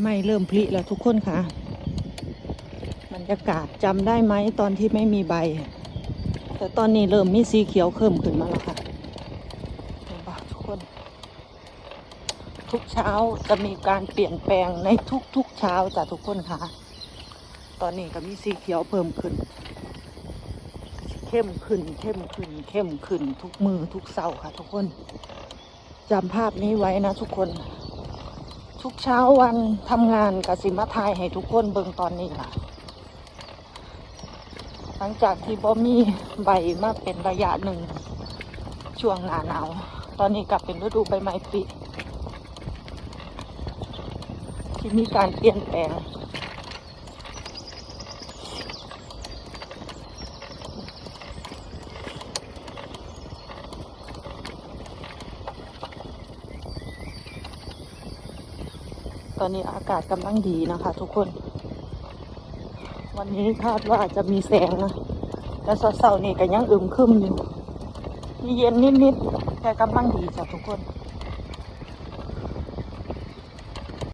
ไหมเริ่มผลิแล้วทุกคนค่ะบรรยากาศจำได้ไหมตอนที่ไม่มีใบ แต่ตอนนี้เริ่มมีสีเขียวเพิ่มขึ้นมาแล้วค่ะเห็นปะทุกคน ทุกเช้าจะมีการเปลี่ยนแปลงในทุกๆเช้าจ้ะทุกคนค่ะ ตอนนี้ก็มีสีเขียวเพิ่มขึ้น เข้มขึ้นเข้มขึ้นเข้มขึ้นทุกมือทุกเสาค่ะ ทุกคนจำภาพนี้ไว้นะทุกคน ทุกเช้าวันทำงานกับสิมาทายให้ทุกคนเบิ่งตอนนี้ล่ะ หลังจากที่บ่มีใบมาเป็นระยะหนึ่ง ช่วงหน้าหนาว ตอนนี้กลับเป็นฤดูใบไม้ผลิที่มีการเปลี่ยนแปลง ตอนนี้อากาศกำลังดีนะคะ ทุกคน วันนี้คาดว่าจะมีแสงนะแต่เสาๆนี่ก็ยังอึมครึมอยู่มีเย็นนิดๆแต่กำลังดีจ้ะทุกคน